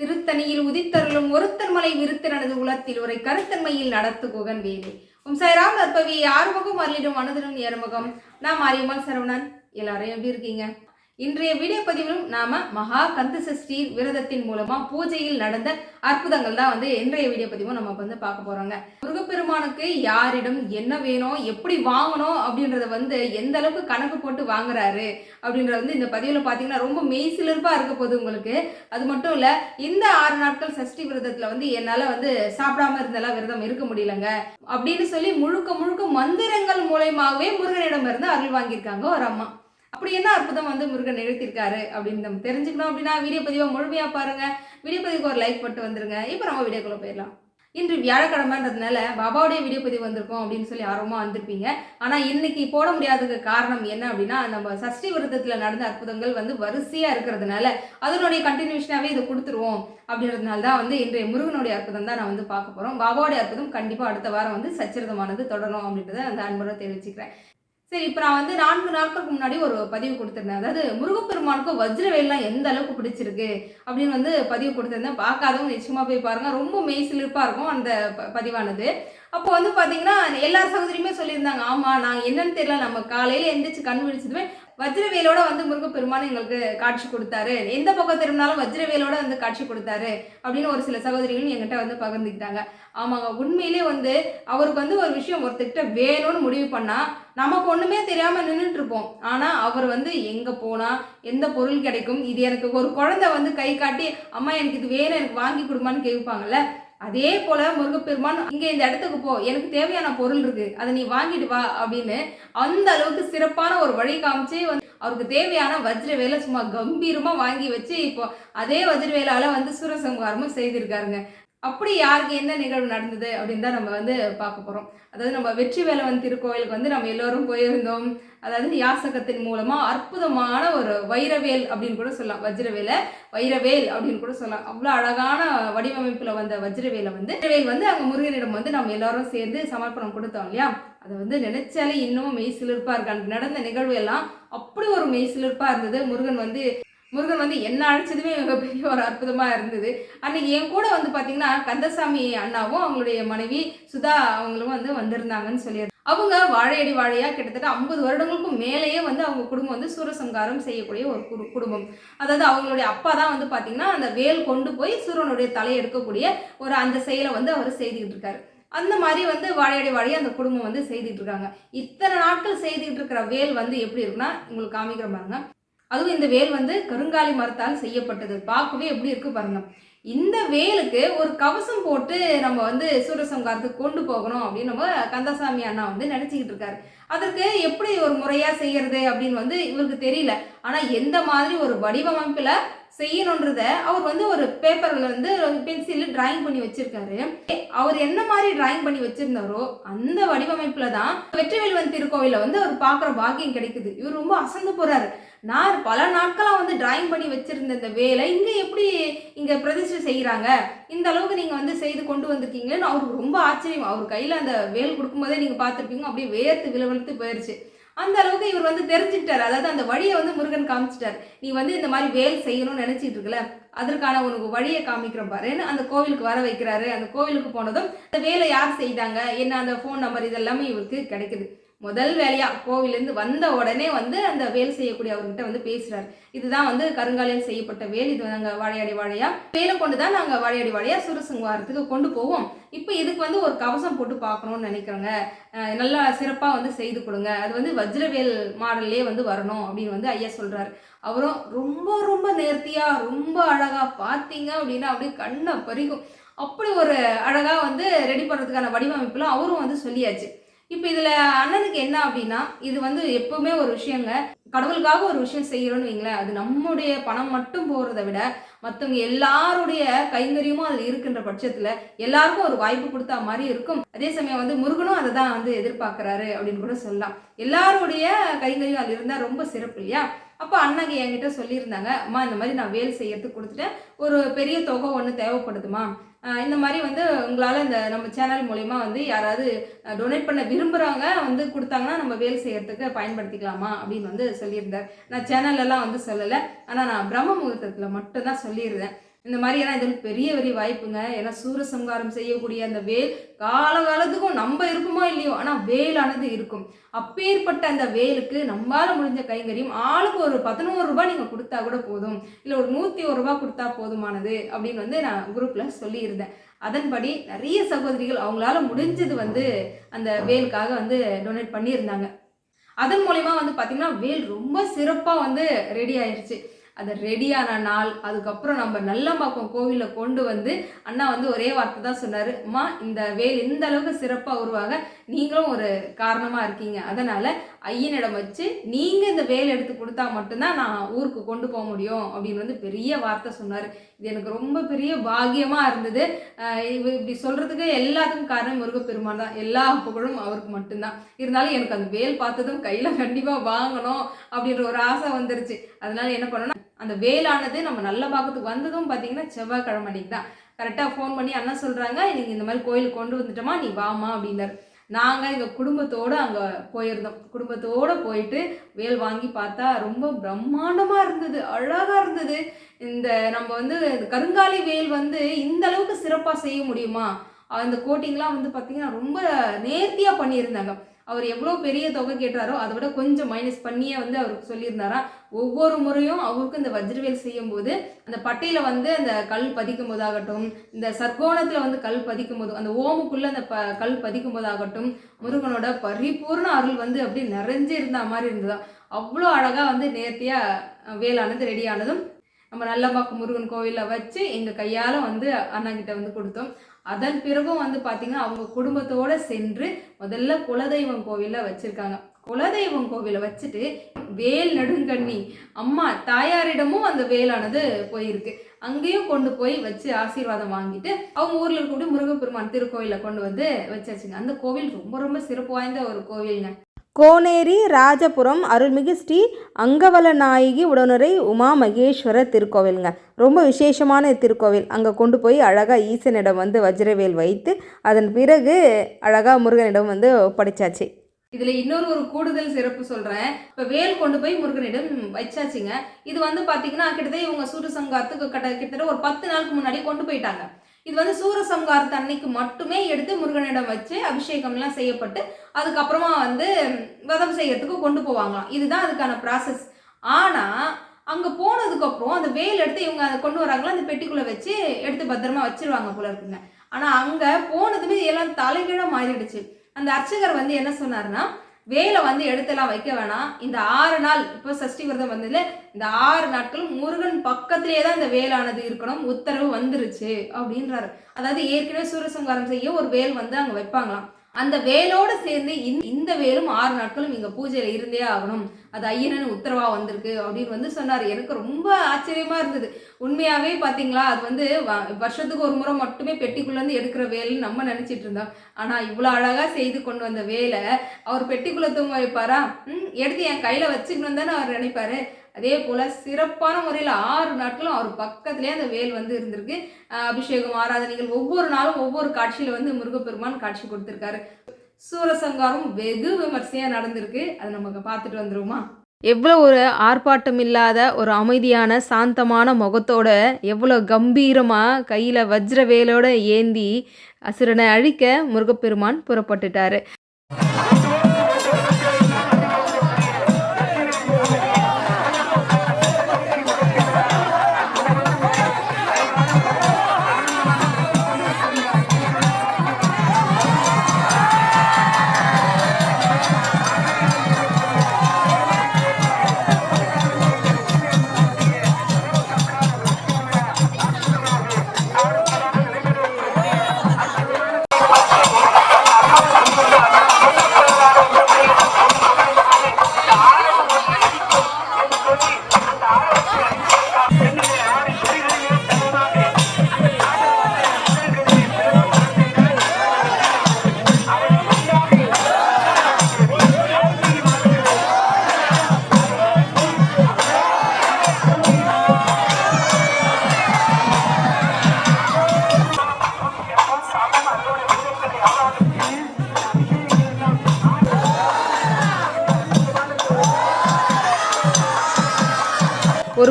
திருத்தணியில் உதித்தருளும் ஒருத்தன் மலை விருத்தினது உலத்தில் உரை கருத்தன்மையில் நடத்து குகன் வேலை. உம் சாய்ராம் நற்பவி ஆறுமுகம் அருளிடும் அனுதினம் ஏறுமுகம் நான் மாரியம்மாள் சரவணன். எல்லாரும் எப்படி இருக்கீங்க? இன்றைய வீடியோ பதிவிலும் நாம மகா கந்த சஷ்டி விரதத்தின் மூலமா பூஜையில் நடந்த அற்புதங்கள் தான் வந்து இன்றைய வீடியோ பதிவும் நம்ம வந்து பார்க்க போறோங்க. முருகப்பெருமானுக்கு யாரிடம் என்ன வேணும் எப்படி வாங்கணும் அப்படின்றத வந்து எந்த அளவுக்கு கணக்கு போட்டு வாங்குறாரு அப்படின்றது வந்து இந்த பதிவில் பார்த்தீங்கன்னா ரொம்ப மெய்சிலிருப்பா இருக்க போகுது உங்களுக்கு. அது மட்டும் இல்லை இந்த ஆறு நாட்கள் சஷ்டி விரதத்தில் வந்து என்னால் வந்து சாப்பிடாம இருந்தாலும் விரதம் இருக்க முடியலங்க. அப்படின்னு சொல்லி முழுக்க முழுக்க மந்திரங்கள் மூலயமாவே முருகனிடம் இருந்து அருள் வாங்கியிருக்காங்க ஒரு அம்மா. அப்படி என்ன அற்புதம் வந்து முருகன் நிகழ்த்திருக்காரு அப்படின்னு நம்ம தெரிஞ்சுக்கணும் அப்படின்னா வீடியோ பதிவை முழுமையாக பாருங்கள் வீடியோ பதிவுக்கு ஒரு லைக் போட்டு வந்துருங்க. இப்போ நம்ம வீடியோக்குள்ள போயிடலாம். இன்று வியாழக்கிழமைன்றதுனால பாபாவுடைய வீடியோ பதிவு வந்திருக்கோம் அப்படின்னு சொல்லி ஆர்வமாக வந்திருப்பீங்க. ஆனால் இன்னைக்கு போட முடியாததுக்கு காரணம் என்ன அப்படின்னா நம்ம சஷ்டி விரதத்தில் நடந்த அற்புதங்கள் வந்து வரிசையாக இருக்கிறதுனால அதனுடைய கண்டினியூஷனாகவே இதை கொடுத்துருவோம் அப்படின்றதுனால தான் வந்து இன்றைய முருகனுடைய அற்புதம் தான் நான் வந்து பார்க்க போகிறோம் பாபாவுடைய அற்புதம் கண்டிப்பாக அடுத்த வாரம் வந்து சச்சிரதமானது தொடரும் அப்படின்றத அந்த அன்புடன் தெரிவிச்சுக்கிறேன். சரி இப்போ நான் வந்து நான்கு நாட்களுக்கு முன்னாடி ஒரு பதிவு கொடுத்துருந்தேன். அதாவது முருகப்பெருமானுக்கு வஜ்ரவேல்லாம் எந்த அளவுக்கு பிடிச்சிருக்கு அப்படின்னு வந்து பதிவு கொடுத்துருந்தேன். பார்க்காதவங்க நிச்சயமாக போய் பாருங்கள் ரொம்ப மெய்சிலிருப்பாக இருக்கும் அந்த பதிவானது. அப்போ வந்து பார்த்தீங்கன்னா எல்லா சகோதரியுமே சொல்லியிருந்தாங்க. ஆமாம் நாங்கள் என்னன்னு தெரியல. நம்ம காலையில் எந்திரிச்சு கண் விழிச்சதுமே வஜ்ரவேலோட வந்து முருகப்பெருமான் எங்களுக்கு காட்சி கொடுத்தாரு. எந்த பக்கம் திரும்பினாலும் வஜ்ரவேலோட வந்து காட்சி கொடுத்தாரு அப்படின்னு ஒரு சில சகோதரிகளும் என்கிட்ட வந்து பகிர்ந்துக்கிட்டாங்க. ஆமாங்க உண்மையிலே வந்து அவருக்கு வந்து ஒரு விஷயம் ஒருத்தர்கிட்ட வேணும்னு முடிவு பண்ணா நமக்கு ஒண்ணுமே தெரியாம நின்றுட்டு இருப்போம் ஆனா அவர் வந்து எங்க போனா எந்த பொருள் கிடைக்கும் இது எனக்கு ஒரு குழந்தை வந்து கை காட்டி அம்மா எனக்கு இது வேணும் எனக்கு வாங்கி கொடுமான்னு கேட்பாங்கல்ல அதே போல முருகப்பெருமான் இங்க இந்த இடத்துக்கு போ எனக்கு தேவையான பொருள் இருக்கு அதை நீ வாங்கிட்டு வா அப்படின்னு அந்த அளவுக்கு சிறப்பான ஒரு வழி காமிச்சு வந்து அவருக்கு தேவையான வஜ்ர வேலை சும்மா கம்பீரமா வாங்கி வச்சு இப்போ அதே வஜ்ர வேலால வந்து சூரசம்ஹாரமும் செய்திருக்காருங்க. அப்படி யாருக்கு என்ன நிகழ்வு நடந்தது அப்படின்னு தான் நம்ம வந்து பார்க்க போகிறோம் அதாவது நம்ம வெற்றி வேலவன் திருக்கோயிலுக்கு வந்து நம்ம எல்லோரும் போயிருந்தோம். அதாவது யாசகத்தின் மூலமாக அற்புதமான ஒரு வைரவேல் அப்படின்னு கூட சொல்லலாம். வஜ்ரவேலை வைரவேல் அப்படின்னு கூட சொல்லலாம். அவ்வளோ அழகான வடிவமைப்பில் வந்த வஜ்ரவேலை வந்து வஜ்ரவேல் வந்து அங்கே முருகனிடம் வந்து நம்ம எல்லாரும் சேர்ந்து சமர்ப்பணம் கொடுத்தோம் இல்லையா? அதை வந்து நினைச்சாலே இன்னமும் மெய் சிலிர்ப்பாக இருக்கு. நடந்த நிகழ்வு எல்லாம் அப்படி ஒரு மெய் சிலிர்ப்பாக இருந்தது. முருகன் வந்து முருகன் வந்து என்ன அழைச்சதுமே மிகப்பெரிய ஒரு அற்புதமாக இருந்தது. அன்னைக்கு என் கூட வந்து பார்த்தீங்கன்னா கந்தசாமி அண்ணாவும் அவங்களுடைய மனைவி சுதா அவங்களும் வந்து வந்திருந்தாங்கன்னு சொல்லியிருந்தாங்க அவங்க வாழையடி வாழையாக கிட்டத்தட்ட ஐம்பது வருடங்களுக்கும் மேலேயே வந்து அவங்க குடும்பம் வந்து சூரசங்காரம் செய்யக்கூடிய ஒரு குடு- குடும்பம். அதாவது அவங்களுடைய அப்பா தான் வந்து பார்த்தீங்கன்னா அந்த வேல் கொண்டு போய் சூரனுடைய தலையை எடுக்கக்கூடிய ஒரு அந்த செயலை வந்து அவர் செய்துக்கிட்டு இருக்காரு. அந்த மாதிரி வந்து வாழையடி வாழையை அந்த குடும்பம் வந்து செய்துட்டு இருக்காங்க. இத்தனை நாட்கள் செய்துக்கிட்டு இருக்கிற வேல் வந்து எப்படி இருக்குன்னா உங்களுக்கு காமிக்கிற பாருங்க. அதுவும் இந்த வேல் வந்து கருங்காலி மரத்தால் செய்யப்பட்டது. பார்க்கவே எப்படி இருக்கு பாருங்க. இந்த வேலுக்கு ஒரு கவசம் போட்டு நம்ம வந்து சூரசம்காரத்துக்கு கொண்டு போகணும் அப்படின்னு நம்ம கந்தசாமி அண்ணா வந்து நினச்சிக்கிட்டு இருக்காரு. அதற்கு எப்படி ஒரு முறையா செய்யறது அப்படின்னு வந்து இவருக்கு தெரியல. ஆனா எந்த மாதிரி ஒரு வடிவமைப்புல செய்யணுன்றத அவர் வந்து ஒரு பேப்பரில் வந்து பென்சிலில் டிராயிங் பண்ணி வச்சிருக்காரு. அவர் என்ன மாதிரி டிராயிங் பண்ணி வச்சிருந்தாரோ அந்த வடிவமைப்பில் தான் வெற்றிவேல்வன் திருக்கோவில வந்து அவர் பார்க்குற பாக்கியம் கிடைக்குது. இவர் ரொம்ப அசந்து போறாரு. நான் பல நாட்களாக வந்து டிராயிங் பண்ணி வச்சிருந்த இந்த வேலை இங்கே எப்படி இங்கே பிரதிஷ்டை செய்கிறாங்க இந்த அளவுக்கு நீங்கள் வந்து செய்து கொண்டு வந்திருக்கீங்கன்னு அவருக்கு ரொம்ப ஆச்சரியம். அவர் கையில் அந்த வேல் கொடுக்கும்போதே நீங்கள் பார்த்துருப்பீங்க. அப்படியே வேர்த்து விலவெழுத்து போயிடுச்சு அந்த அளவுக்கு இவர் வந்து தெரிஞ்சுக்கிட்டார். அதாவது அந்த வழியை வந்து முருகன் காமிச்சிட்டார். நீ வந்து இந்த மாதிரி வேல் செய்யணும்னு நினச்சிட்டு இருக்கல. அதற்கான உனக்கு வழியை காமிக்கிறேன் பாருன்னு அந்த கோவிலுக்கு வர வைக்கிறாரு. அந்த கோவிலுக்கு போனதும் அந்த வேலை யார் செய்தாங்க? என்ன அந்த ஃபோன் நம்பர் இதெல்லாமே இவருக்கு கிடைக்குது. முதல் வேலையா கோவிலேருந்து வந்த உடனே வந்து அந்த வேல் செய்யக்கூடிய அவர்கிட்ட வந்து பேசுகிறார் இதுதான் வந்து கருங்காலையில் செய்யப்பட்ட வேல். இது நாங்கள் வாழையடி வாழையா? வேலை கொண்டு தான் நாங்கள் வாழையடி வாழையா சுரசங்காரத்துக்கு கொண்டு போவோம். இப்போ இதுக்கு வந்து ஒரு கவசம் போட்டு பார்க்கணும்னு நினைக்கிறோங்க. நல்லா சிறப்பாக வந்து செய்து கொடுங்க. அது வந்து வஜ்ரவேல் மாடல்லே வந்து வரணும் அப்படின்னு வந்து ஐயா சொல்கிறார் அவரும் ரொம்ப ரொம்ப நேர்த்தியாக ரொம்ப அழகாக பார்த்தீங்க அப்படின்னா அப்படியே கண்ணை பறிக்கும். அப்படி ஒரு அழகாக வந்து ரெடி பண்ணுறதுக்கான வடிவமைப்புலாம் அவரும் வந்து சொல்லியாச்சு. இப்போ இதில் அண்ணனுக்கு என்ன அப்படின்னா இது வந்து எப்பவுமே ஒரு விஷயங்க. கடவுளுக்காக ஒரு விஷயம் செய்கிறோன்னு வைங்களேன். அது நம்முடைய பணம் மட்டும் போகிறத விட மற்றவங்க எல்லாருடைய கைங்கரியமும் அதில் இருக்கின்ற பட்சத்தில் எல்லாருக்கும் ஒரு வாய்ப்பு கொடுத்தா மாதிரி இருக்கும். அதே சமயம் வந்து முருகனும் அதை தான் வந்து எதிர்பார்க்குறாரு அப்படின்னு கூட சொல்லலாம். எல்லாருடைய கைங்கரியம் அதில் இருந்தால் ரொம்ப சிறப்பு இல்லையா? அப்போ அண்ணங்க என்கிட்ட சொல்லியிருந்தாங்க அம்மா இந்த மாதிரி நான் வேல் செய்யறதுக்கு கொடுத்துட்டேன். ஒரு பெரிய தொகை ஒன்று தேவைப்படுதுமா? இந்த மாதிரி வந்து உங்களால் இந்த நம்ம சேனல் மூலிமா வந்து யாராவது டொனேட் பண்ண விரும்புகிறவங்க வந்து கொடுத்தாங்கன்னா நம்ம வேல் செய்கிறதுக்கு பயன்படுத்திக்கலாமா அப்படின்னு வந்து சொல்லியிருந்தார். நான் சேனல்லலாம் வந்து சொல்லலை. ஆனால் நான் பிரம்ம முகூர்த்தத்தில் மட்டும்தான் சொல்லியிருந்தேன். இந்த மாதிரியான இது பெரிய பெரிய வாய்ப்புங்க. ஏன்னா சூரசம்காரம் செய்யக்கூடிய அந்த வேல் காலகாலத்துக்கும் நம்ம இருக்குமோ இல்லையோ ஆனால் வேலானது இருக்கும். அப்பேற்பட்ட அந்த வேலுக்கு நம்மளால முடிஞ்ச கைங்கரியம் ஆளுக்கு ஒரு பதினோரு ரூபாய் நீங்கள் கொடுத்தா கூட போதும். இல்லை ஒரு நூற்றி ஒரு ரூபா கொடுத்தா போதுமானது அப்படின்னு வந்து நான் குரூப்பில் சொல்லியிருந்தேன். அதன்படி நிறைய சகோதரிகள் அவங்களால முடிஞ்சது வந்து அந்த வேலுக்காக வந்து டொனேட் பண்ணியிருந்தாங்க. அதன் மூலயமா வந்து பார்த்திங்கன்னா வேல் ரொம்ப சிறப்பாக வந்து ரெடி ஆயிடுச்சு அது ரெடியான நாள் அதுக்கப்புறம் நம்ம நல்லம்பாக்கம் கோவிலில் கொண்டு வந்து அண்ணா வந்து ஒரே வார்த்தை தான் சொன்னார். அம்மா இந்த வேல் இந்த அளவுக்கு சிறப்பாக உருவாக நீங்களும் ஒரு காரணமாக இருக்கீங்க. அதனால் ஐயனிடம் வச்சு நீங்கள் இந்த வேலை எடுத்து கொடுத்தா மட்டும்தான் நான் ஊருக்கு கொண்டு போக முடியும் அப்படின்னு வந்து பெரிய வார்த்தை சொன்னார். இது எனக்கு ரொம்ப பெரிய பாகியமாக இருந்தது. இப்படி சொல்கிறதுக்கு எல்லாத்துக்கும் காரணம் முருகப்பெருமான் தான். எல்லா புகழும் அவருக்கு மட்டும்தான். இருந்தாலும் எனக்கு அந்த வேல் பார்த்ததும் கையில் கண்டிப்பாக வாங்கணும் அப்படின்ற ஒரு ஆசை வந்துருச்சு. அதனால் என்ன பண்ணணும் அந்த வேலானது நம்ம நல்ல பாக்கத்துக்கு வந்ததும் பார்த்தீங்கன்னா செவ்வாய்க்கிழமை அன்னைக்கு தான் கரெக்டாக ஃபோன் பண்ணி அண்ணா சொல்கிறாங்க நீங்கள் இந்த மாதிரி கோயிலுக்கு கொண்டு வந்துட்டோமா நீ வாமா அப்படின்னாரு. நாங்கள் எங்கள் குடும்பத்தோடு அங்கே போயிருந்தோம். குடும்பத்தோடு போயிட்டு வேல் வாங்கி பார்த்தா ரொம்ப பிரம்மாண்டமாக இருந்தது அழகாக இருந்தது. இந்த நம்ம வந்து கருங்காலி வேல் வந்து இந்த அளவுக்கு சிறப்பாக செய்ய முடியுமா? அந்த கோட்டிங்லாம் வந்து பார்த்திங்கன்னா ரொம்ப நேர்த்தியாக பண்ணியிருந்தாங்க. அவர் எவ்வளோ பெரிய தொகை கேட்டாரோ அதை விட கொஞ்சம் மைனஸ் பண்ணியே வந்து அவருக்கு சொல்லியிருந்தாரா? ஒவ்வொரு முறையும் அவருக்கு இந்த வஜ்ரவேல் செய்யும் போது அந்த பட்டையில் வந்து அந்த கல் பதிக்கும் போதாகட்டும் இந்த சர்க்கோணத்தில் வந்து கல் பதிக்கும் போது அந்த ஓமுக்குள்ளே அந்த ப கல் பதிக்கும் போதாகட்டும் முருகனோட பரிபூர்ண அருள் வந்து அப்படியே நிறைஞ்சு இருந்த மாதிரி இருந்ததா. அவ்வளோ அழகாக வந்து நேர்த்தியாக வேலானது ரெடியானதும் நம்ம நல்லம்பாக்கம் முருகன் கோவிலில் வச்சு எங்கள் கையால் வந்து அண்ணா கிட்ட வந்து கொடுத்தோம். அதன் பிறகும் வந்து பார்த்திங்கன்னா அவங்க குடும்பத்தோடு சென்று முதல்ல குலதெய்வம் கோவிலில் வச்சுருக்காங்க. குலதெய்வம் கோவிலை வச்சுட்டு வேல் நடுங்கண்ணி அம்மா தாயாரிடமும் அந்த வேலானது போயிருக்கு. அங்கேயும் கொண்டு போய் வச்சு ஆசீர்வாதம் வாங்கிட்டு அவங்க ஊரில் இருக்கக்கூடிய முருகப்பெருமான் திருக்கோயிலில் கொண்டு வந்து வச்சாச்சுங்க. அந்த கோவில் ரொம்ப ரொம்ப சிறப்பு வாய்ந்த ஒரு கோவில்ங்க. கோனேரி ராஜபுரம் அருள்மிகு ஸ்ரீ அங்கவல நாயகி உடனுரை உமா மகேஸ்வரர் திருக்கோவிலுங்க. ரொம்ப விசேஷமான திருக்கோவில். அங்கே கொண்டு போய் அழகாக ஈசனிடம் வந்து வஜ்ரவேல் வைத்து அதன் பிறகு அழகாக முருகனிடம் வந்து ஒப்படைச்சாச்சு. இதில் இன்னொரு ஒரு கூடுதல் சிறப்பு சொல்கிறேன் இப்போ வேல் கொண்டு போய் முருகனிடம் வச்சாச்சுங்க. இது வந்து பார்த்திங்கன்னா கிட்டத்தட்ட இவங்க சூரிய சங்கத்துக்கு கிட்ட கிட்டத்தட்ட ஒரு பத்து நாளுக்கு முன்னாடி கொண்டு போயிட்டாங்க. இது வந்து சூரசம்காரத்து அன்னைக்கு மட்டுமே எடுத்து முருகனிடம் வச்சு அபிஷேகம்லாம் செய்யப்பட்டு அதுக்கப்புறமா வந்து விதம் செய்யறதுக்கு கொண்டு போவாங்களாம். இதுதான் அதுக்கான ப்ராசஸ் ஆனால் அங்கே போனதுக்கப்புறம் அந்த வேல் எடுத்து இவங்க அதை கொண்டு வராங்களா அந்த பெட்டிக்குள்ளே வச்சு எடுத்து பத்திரமா வச்சிருவாங்க போல இருக்குங்க. ஆனால் அங்கே போனதுமே எல்லாம் தலைகீழாக மாறிடுச்சு. அந்த அர்ச்சகர் வந்து என்ன சொன்னார்னா வேலை வந்து எடுத்தெல்லாம் வைக்க வேணாம். இந்த ஆறு நாள் இப்போ சஷ்டி விரதம் வந்ததுல இந்த ஆறு நாட்கள் முருகன் பக்கத்திலே தான் இந்த வேலானது இருக்கணும். உத்தரவு வந்துருச்சு அப்படின்றாரு. அதாவது ஏற்கனவே சூரசங்காரம் செய்ய ஒரு வேல் வந்து அங்கே வைப்பாங்களாம். அந்த வேலோடு சேர்ந்து இந்த வேலும் ஆறு நாட்களும் இங்கே பூஜையில் இருந்தே ஆகணும். அது ஐயனன் உத்தரவா வந்திருக்கு அப்படின்னு வந்து சொன்னார். எனக்கு ரொம்ப ஆச்சரியமாக இருந்தது. உண்மையாகவே பார்த்தீங்களா அது வந்து வருஷத்துக்கு ஒரு முறை மட்டுமே பெட்டிக்குள்ளேருந்து எடுக்கிற வேலைன்னு நம்ம நினச்சிட்டு இருந்தோம். ஆனால் இவ்வளோ அழகாக செய்து கொண்டு வந்த வேலை அவர் பெட்டிக்குள்ளே தூங்க வைப்பாரா? ம் எடுத்து என் கையில் வச்சுக்கணும் தானே அவர் நினைப்பாரு. அதே போல் சிறப்பான முறையில் ஆறு நாட்களும் அவர் பக்கத்துலேயே அந்த வேல் வந்து இருந்திருக்கு. அபிஷேகம் ஆராதனைகள் ஒவ்வொரு நாளும் ஒவ்வொரு காட்சியில் வந்து முருகப்பெருமான் காட்சி கொடுத்துருக்காரு. சூரசங்காரம் வெகு விமர்சையாக நடந்திருக்கு. அதை நமக்கு பார்த்துட்டு வந்துருவோமா? எவ்வளோ ஒரு ஆர்ப்பாட்டம் இல்லாத ஒரு அமைதியான சாந்தமான முகத்தோட எவ்வளோ கம்பீரமாக கையில் வஜ்ர வேலோட ஏந்தி அசுரனை அழிக்க முருகப்பெருமான் புறப்பட்டுட்டாரு.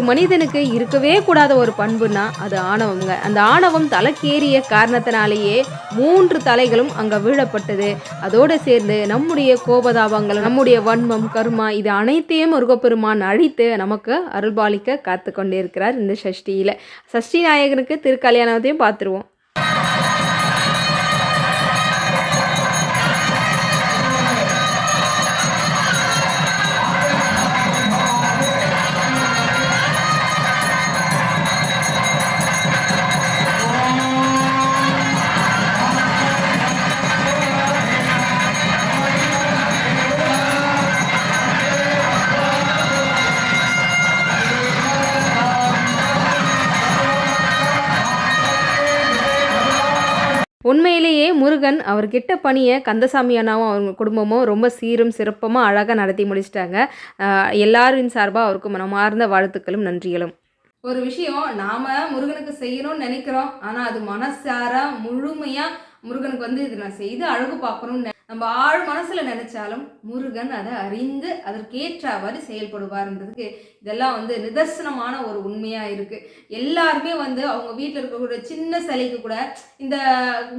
மனிதனுக்கு இருக்கவே கூடாத ஒரு பண்புனா அது ஆணவம்ங்க. அந்த ஆணவம் தலைக்கேறிய காரணத்தினாலேயே மூன்று தலைகளும் அங்கே வீழப்பட்டது. அதோடு சேர்ந்து நம்முடைய கோபதாபங்கள் நம்முடைய வன்மம் கர்மா இது அனைத்தையும் முருகப்பெருமான் அழித்து நமக்கு அருள்பாலிக்க காத்து கொண்டிருக்கிறார் இந்த சஷ்டியில். சஷ்டி நாயகனுக்கு திருக்கல்யாணத்தையும் பார்த்துருவோம். உண்மையிலேயே முருகன் அவர்கிட்ட பணியை கந்தசாமி அண்ணாவும் அவங்க குடும்பமும் ரொம்ப சீரும் சிறப்பமாக அழகாக நடத்தி முடிச்சிட்டாங்க. எல்லாரின் சார்பாக அவருக்கு மனமார்ந்த வாழ்த்துக்களும் நன்றிகளும். ஒரு விஷயம் நாம் முருகனுக்கு செய்யணும்னு நினைக்கிறோம். ஆனால் அது மனசார முழுமையாக முருகனுக்கு வந்து இது நான் செய்து அழகு பார்க்கணும்னு நம்ம ஆழ் மனசில் நினைச்சாலும் முருகன் அதை அறிந்து அதற்கேற்றவாறு செயல்படுவார்ன்றதுக்கு இதெல்லாம் வந்து நிதர்சனமான ஒரு உண்மையாக இருக்குது எல்லாருமே வந்து அவங்க வீட்டில் இருக்கக்கூடிய சின்ன சிலைக்கு கூட இந்த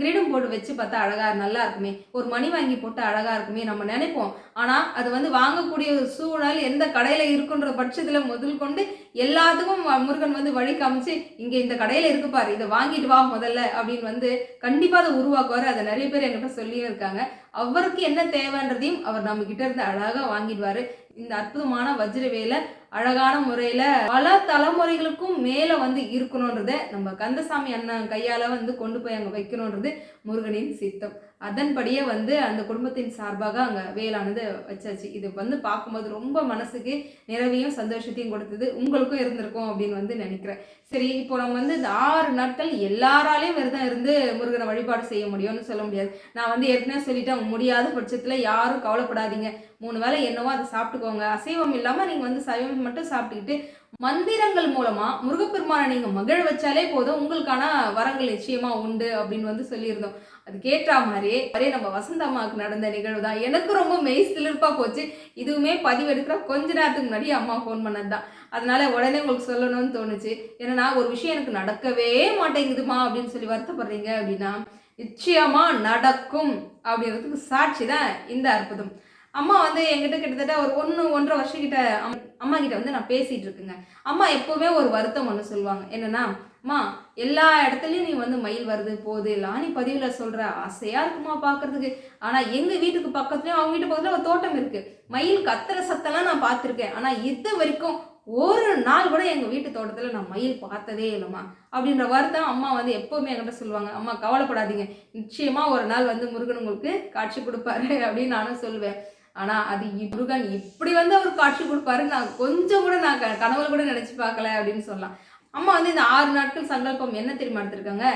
கிரீடம் போட்டு வச்சு பார்த்தா அழகாக நல்லா இருக்குமே. ஒரு மணி வாங்கி போட்டு அழகாக இருக்குமே நம்ம நினைப்போம். ஆனால் அது வந்து வாங்கக்கூடிய ஒரு சூழல் எந்த கடையில் இருக்குன்ற பட்சத்தில் முதல் கொண்டு எல்லாத்துக்கும் முருகன் வந்து வழி காமிச்சு இங்கே இந்த கடையில் இருக்கு பாரு இதை வாங்கிட்டு வா முதல்ல அப்படின்னு வந்து கண்டிப்பாக அதை உருவாக்குவார். அதை நிறைய பேர் என்கிட்ட சொல்லியும் இருக்காங்க அவருக்கு என்ன தேவைன்றதையும் அவர் நம்ம கிட்ட இருந்து அழகாக வாங்கிடுவார். இந்த அற்புதமான வஜ்ரவேல அழகான முறையில் பல தலைமுறைகளுக்கும் மேலே வந்து இருக்கணுன்றத நம்ம கந்தசாமி அண்ணன் கையால் வந்து கொண்டு போய் அங்கே வைக்கணுன்றது முருகனின் சித்தம். அதன்படியே வந்து அந்த குடும்பத்தின் சார்பாக அங்கே வேலானது வச்சாச்சு. இது வந்து பார்க்கும்போது ரொம்ப மனசுக்கு நிறைவையும் சந்தோஷத்தையும் கொடுத்தது. உங்களுக்கும் இருந்திருக்கும் அப்படின்னு வந்து நினைக்கிறேன். சரி இப்போ நம்ம வந்து இந்த ஆறு நாட்கள் எல்லாராலையும் விரதம் இருந்து முருகனை வழிபாடு செய்ய முடியும்னு சொல்ல முடியாது. நான் வந்து ஏற்கனவே சொல்லிட்டேன் முடியாத பட்சத்தில் யாரும் கவலைப்படாதீங்க. மூணு வேளை என்னவோ அதை சாப்பிட்டுக்கோங்க. அசைவம் இல்லாமல் நீங்கள் வந்து சைவம் மட்டும் சாப்பிட்டுக்கிட்டு மந்திரங்கள் மூலமா முருகப்பெருமானை நீங்க மகிழ வச்சாலே போதும். உங்களுக்கான வரங்கள் நிச்சயமா உண்டு அப்படின்னு வந்து சொல்லியிருந்தோம். அதுக்கேற்ற மாதிரியே அதே நம்ம வசந்த அம்மாவுக்கு நடந்த நிகழ்வு தான் எனக்கு ரொம்ப மெய் சிலிர்ப்பா போச்சு. இதுவுமே பதிவெடுக்கிற கொஞ்ச நேரத்துக்கு முன்னாடி அம்மா ஃபோன் பண்ணது தான் அதனால உடனே உங்களுக்கு சொல்லணும்னு தோணுச்சு. ஏன்னா ஒரு விஷயம் எனக்கு நடக்கவே மாட்டேங்குதுமா அப்படின்னு சொல்லி வருத்தப்படுறீங்க அப்படின்னா நிச்சயமா நடக்கும் அப்படிங்கிறதுக்கு சாட்சி தான் இந்த அற்புதம். அம்மா வந்து என்கிட்ட கிட்டத்தட்ட ஒரு ஒன்று ஒன்றரை வருஷம் கிட்ட அம்- அம்மா கிட்ட வந்து நான் பேசிட்டு இருக்கேங்க. அம்மா எப்பவுமே ஒரு வருத்தம் ஒன்று சொல்லுவாங்க. என்னன்னா அம்மா எல்லா இடத்துலையும் நீ வந்து மயில் வருது போகுது எல்லாம் நீ பதிவில் சொல்கிற ஆசையாக இருக்குமா பார்க்குறதுக்கு ஆனால் எங்கள் வீட்டுக்கு பக்கத்துலேயும் அவங்க வீட்டு பக்கத்துல ஒரு தோட்டம் இருக்குது மயில் கத்துற சத்தம்லாம் நான் பார்த்துருக்கேன். ஆனால் இது வரைக்கும் ஒரு நாள் கூட எங்கள் வீட்டு தோட்டத்தில் நான் மயில் பார்த்ததே இல்லைம்மா. அப்படின்ற வருத்தம் அம்மா வந்து எப்போவுமே என்கிட்ட சொல்லுவாங்க. அம்மா கவலைப்படாதீங்க. நிச்சயமாக ஒரு நாள் வந்து முருகன் உங்களுக்கு காட்சி கொடுப்பாரு அப்படின்னு நானும் சொல்லுவேன். ஆனால் அது முருகன் இப்படி வந்து அவர் காட்சி கொடுப்பாரு நான் கொஞ்சம் கூட நான் க- கனவுல கூட நினச்சி பார்க்கல அப்படின்னு சொல்லலாம். அம்மா வந்து இந்த ஆறு நாட்கள் சங்கல்பம் என்ன தெரியுமா எடுத்திருக்காங்க?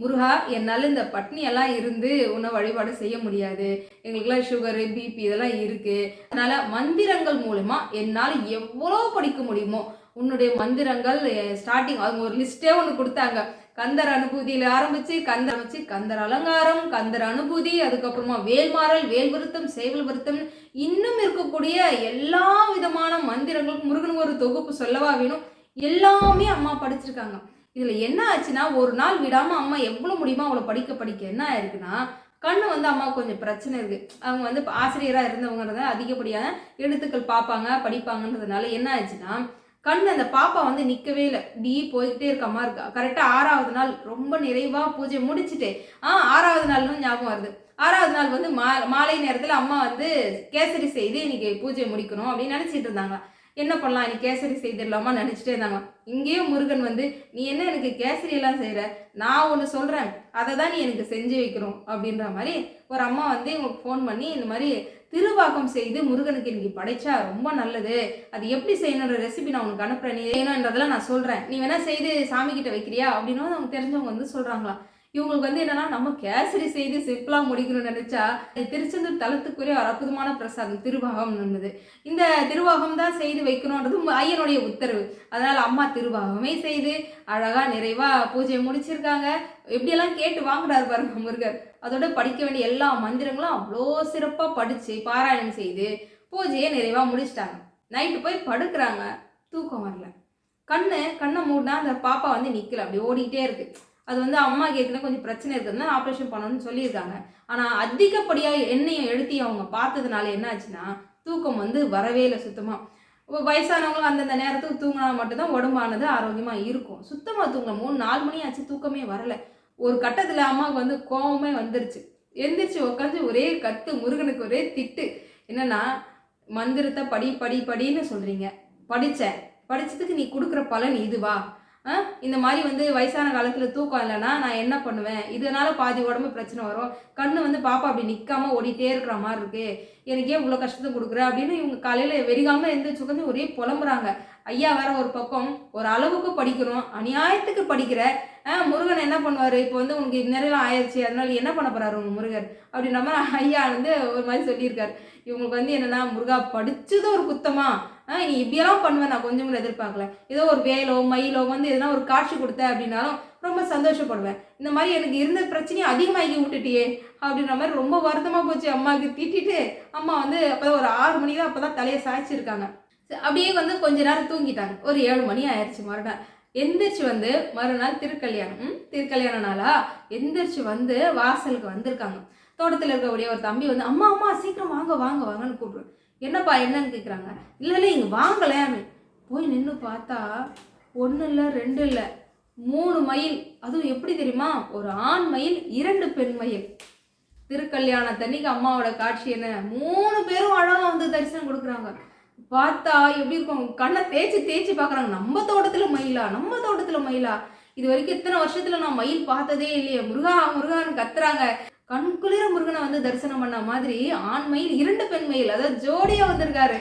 முருகா என்னால் இந்த பட்னியெல்லாம் இருந்து உன்னை வழிபாடு செய்ய முடியாது. எங்களுக்கெல்லாம் சுகரு பிபி இதெல்லாம் இருக்குது அதனால் மந்திரங்கள் மூலமாக என்னால் எவ்வளோ படிக்க முடியுமோ உன்னுடைய மந்திரங்கள் ஸ்டார்டிங் அவங்க ஒரு லிஸ்ட்டே ஒன்று கொடுத்தாங்க. கந்தர் அனுபூதியில் ஆரம்பித்து கந்தர் வச்சு கந்தர் அலங்காரம் கந்தர் அனுபூதி அதுக்கப்புறமா வேல்மாறல் வேல் விருத்தம் சேவல் விருத்தம் இன்னும் இருக்கக்கூடிய எல்லா விதமான மந்திரங்களுக்கும் முருகன் ஒரு தொகுப்பு சொல்லவா வேணும்? எல்லாமே அம்மா படிச்சிருக்காங்க. இதில் என்ன ஆச்சுன்னா ஒரு நாள் விடாமல் அம்மா எவ்வளோ முடியுமோ அவளை படிக்க படிக்க என்ன ஆயிருக்குன்னா கண்ணு வந்து அம்மா கொஞ்சம் பிரச்சனை இருக்குது அவங்க வந்து ஆசிரியராக இருந்தவங்கிறத அதிகப்படியான எழுத்துக்கள் பார்ப்பாங்க படிப்பாங்கன்றதுனால என்ன ஆச்சுன்னா கண் அந்த பாப்பா வந்து நிற்கவே இல்லை. டி போய்கிட்டே இருக்க மாதிரி இருக்கா? கரெக்டாக ஆறாவது நாள் ரொம்ப நிறைவாக பூஜை முடிச்சுட்டு ஆ ஆறாவது நாள்னு ஞாபகம் வருது. ஆறாவது நாள் வந்து மா மாலை நேரத்தில் அம்மா வந்து கேசரி செய்து இன்னைக்கு பூஜை முடிக்கணும் அப்படின்னு நினச்சிட்டு இருந்தாங்க. என்ன பண்ணலாம்? நீ கேசரி செய்திடலாமா நினச்சிட்டே இருந்தாங்க. இங்கேயும் முருகன் வந்து நீ என்ன எனக்கு கேசரி எல்லாம் நான் ஒன்று சொல்கிறேன் அதை தான் நீ எனக்கு செஞ்சு வைக்கிறோம் அப்படின்ற மாதிரி ஒரு அம்மா வந்து இவங்களுக்கு ஃபோன் பண்ணி இந்த மாதிரி திருவாக்கம் செய்து முருகனுக்கு இன்னைக்கு படைச்சா ரொம்ப நல்லது. அது எப்படி செய்யணுன்ற ரெசிபி நான் உனக்கு அனுப்புகிறேன் நீ செய்யணுன்றதெல்லாம் நான் சொல்கிறேன் நீ வேணால் செய்து சாமி கிட்ட வைக்கிறியா? அப்படின்னு அவங்க தெரிஞ்சவங்க வந்து சொல்கிறாங்களா இவங்களுக்கு வந்து என்னன்னா நம்ம கேசரி செய்து சிம்பிளா முடிக்கணும்னு நினைச்சா திருச்செந்தூர் தலத்துக்குரிய ஒரு அற்புதமான பிரசாதம் திருவாகம் என்பது இந்த திருவாகம் தான் செய்து வைக்கணுன்றது ஐயனுடைய உத்தரவு. அதனால அம்மா திருவாகமே செய்து அழகா நிறைவா பூஜையை முடிச்சிருக்காங்க. எப்படியெல்லாம் கேட்டு வாங்குறாரு பாருங்க முருகர். அதோட படிக்க வேண்டிய எல்லா மந்திரங்களும் அவ்வளோ சிறப்பா படிச்சு பாராயணம் செய்து பூஜையை நிறைவா முடிச்சிட்டாங்க. நைட்டு போய் படுக்கிறாங்க. தூக்கம் வரல. கண்ணு கண்ணை மூடினா அந்த பாப்பா வந்து நிற்கல அப்படி ஓடிக்கிட்டே இருக்கு. அது வந்து அம்மா ஏற்கனவே கொஞ்சம் பிரச்சனை இருக்குதுன்னா ஆப்ரேஷன் பண்ணணும்னு சொல்லியிருக்காங்க. ஆனால் அதிகப்படியாக எண்ணெயும் எழுத்தி அவங்க பார்த்ததுனால என்ன ஆச்சுன்னா தூக்கம் வந்து வரவே இல்லை சுத்தமாக வயசானவங்க அந்தந்த நேரத்துக்கு தூங்கினா மட்டும்தான் உடம்பானது ஆரோக்கியமாக இருக்கும். சுத்தமாக தூங்கல. மூணு நாலு மணி ஆச்சு தூக்கமே வரல. ஒரு கட்டத்தில் அம்மாவுக்கு வந்து கோபமே வந்துருச்சு. எந்திரிச்சு உட்காந்து ஒரே கத்து முருகனுக்கு ஒரே திட்டு. என்னன்னா மந்திரத்தை படி படி படின்னு சொல்கிறீங்க படித்தேன் படித்ததுக்கு நீ கொடுக்குற பலன் இதுவா? இந்த மாதிரி வந்து வயசான காலத்தில் தூக்கம் இல்லைன்னா நான் என்ன பண்ணுவேன்? இதனால பாதி உடம்பு பிரச்சனை வரும். கண்ணு வந்து பாப்பா அப்படி நிற்காம ஓடிட்டே இருக்கிற மாதிரி இருக்கு. எனக்கு ஏன் இவ்வளோ கஷ்டத்தை கொடுக்குற அப்படின்னு இவங்க காலையில் வெறிகாமல் எந்த உட்காந்து ஒரே புலம்புறாங்க. ஐயா வேற ஒரு பக்கம் ஒரு அளவுக்கு படிக்கிறோம் அநியாயத்துக்கு படிக்கிற ஆ, முருகன் என்ன பண்ணுவார்? இப்போ வந்து உனக்கு இந்நேரம் ஆயிடுச்சு அதனால என்ன பண்ண போறாரு உங்க முருகன் அப்படின்ற மாதிரி ஐயா வந்து ஒரு மாதிரி சொல்லியிருக்காரு. இவங்களுக்கு வந்து என்னன்னா முருகா படிச்சது ஒரு குத்தமா? ஆ, நீ இப்படியெல்லாம் பண்ணுவேன் நான் கொஞ்சம் கூட எதிர்பார்க்கல. ஏதோ ஒரு வேலோ மயிலோ வந்து எதனா ஒரு காட்சி கொடுத்த அப்படின்னாலும் ரொம்ப சந்தோஷப்படுவேன். இந்த மாதிரி எனக்கு இருந்த பிரச்சனையை அதிகமாகி விட்டுட்டியே அப்படின்ற மாதிரி ரொம்ப வருத்தமாக போச்சு. அம்மாவுக்கு திட்டிட்டு அம்மா வந்து அப்போ ஒரு ஆறு மணிக்கு தான் அப்போ தான் தலையை சாய்ச்சிருக்காங்க. அப்படியே வந்து கொஞ்ச நேரம் தூங்கிட்டாங்க. ஒரு ஏழு மணி ஆயிடுச்சு மறுநாள். எந்திரிச்சு வந்து மறுநாள் திருக்கல்யாணம். திருக்கல்யாண நாளா? எந்திரிச்சு வந்து வாசலுக்கு வந்திருக்காங்க. தோட்டத்தில் இருக்கக்கூடிய ஒரு தம்பி வந்து அம்மா அம்மா சீக்கிரம் வாங்க வாங்க வாங்கன்னு கூப்பிடுவேன் என்னப்பா என்னன்னு கேட்குறாங்க இல்லை இல்லை இங்கே வாங்கலையான்னு போய் நின்று பார்த்தா ஒன்று இல்லை ரெண்டு இல்லை மூணு மயில். அதுவும் எப்படி தெரியுமா? ஒரு ஆண் மயில் இரண்டு பெண் மயில். திருக்கல்யாணத்தன்னைக்கு அம்மாவோட காட்சி என்ன? மூணு பேரும் அழகாக வந்து தரிசனம் கொடுக்குறாங்க. பார்த்தா எப்படி இருக்கும்? கண்ணை தேய்ச்சி தேய்ச்சி பார்க்குறாங்க. நம்ம தோட்டத்தில் மயிலா? நம்ம தோட்டத்தில் மயிலா? இது வரைக்கும் இத்தனை வருஷத்தில் நான் மயில் பார்த்ததே இல்லையே. முருகா முருகான்னு கத்துறாங்க. கண்குளிர முருகனை வந்து தரிசனம் பண்ண மாதிரி ஆண் மயில் இரண்டு பெண் மயில் அதாவது ஜோடியாக வந்திருக்காரு.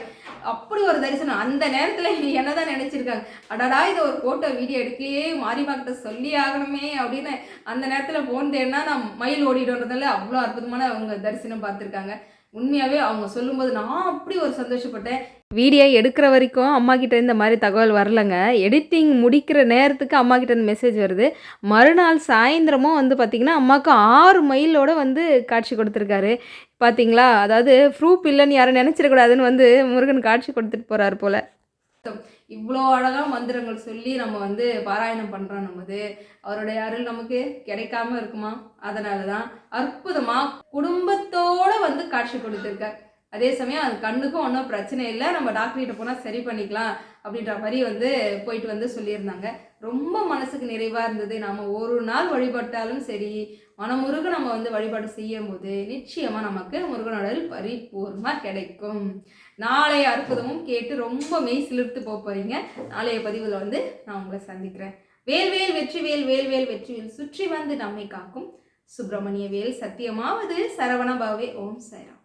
அப்படி ஒரு தரிசனம். அந்த நேரத்துல என்னதான் நினச்சிருக்காங்க? அடடா இதை ஒரு ஃபோட்டோ வீடியோ எடுக்கலையே. மாரிமாக்கிட்ட சொல்லி ஆகணுமே அப்படின்னு அந்த நேரத்தில் போன் தேடினா நான் மயில் ஓடிடுறதால அவ்வளோ அற்புதமான அவங்க தரிசனம் பார்த்துருக்காங்க. உண்மையாகவே அவங்க சொல்லும்போது நான் அப்படி ஒரு சந்தோஷப்பட்டேன். வீடியோ எடுக்கிற வரைக்கும் அம்மா கிட்ட இந்த மாதிரி தகவல் வரலங்க. எடிட்டிங் முடிக்கிற நேரத்துக்கு அம்மா கிட்ட இருந்து மெசேஜ் வருது. மறுநாள் சாயந்தரமும் வந்து பார்த்திங்கன்னா அம்மாவுக்கு ஆறு மைலோட வந்து காட்சி கொடுத்துருக்காரு. பார்த்தீங்களா அதாவது ப்ரூஃப் இல்லைன்னு யாரும் நினச்சிடக்கூடாதுன்னு வந்து முருகன் காட்சி கொடுத்துட்டு போகிறாரு போல். இவ்வளோ அழகாக மந்திரங்கள் சொல்லி நம்ம வந்து பாராயணம் பண்ணுறோம் நமது. அவருடைய அருள் நமக்கு கிடைக்காம இருக்குமா? அதனால தான் அற்புதமாக குடும்பத்தோட வந்து காட்சி கொடுத்துருக்கார். அதே சமயம் அது கண்ணுக்கும் ஒன்றும் பிரச்சனை இல்லை. நம்ம டாக்டர்கிட்ட போனால் சரி பண்ணிக்கலாம் அப்படின்ற மாதிரி வந்து போயிட்டு வந்து சொல்லியிருந்தாங்க. ரொம்ப மனசுக்கு நிறைவாக இருந்தது. நாம் ஒரு நாள் வழிபட்டாலும் சரி மனமுருக நம்ம வந்து வழிபாடு செய்யும் போது நிச்சயமாக நமக்கு முருகனோட பரிபூர்ணமாக கிடைக்கும். நாளைய அற்புதமும் கேட்டு ரொம்ப மெய் சிலிர்த்து போக நாளைய பதிவில் வந்து நான் உங்களை சந்திக்கிறேன். வேல்வேல் வெற்றிவேல் வேல்வேல் வெற்றிவேல் சுற்றி வந்து நம்மை காக்கும் சுப்பிரமணிய வேல். சத்தியமாவது சரவண பவே. ஓம் சைராம்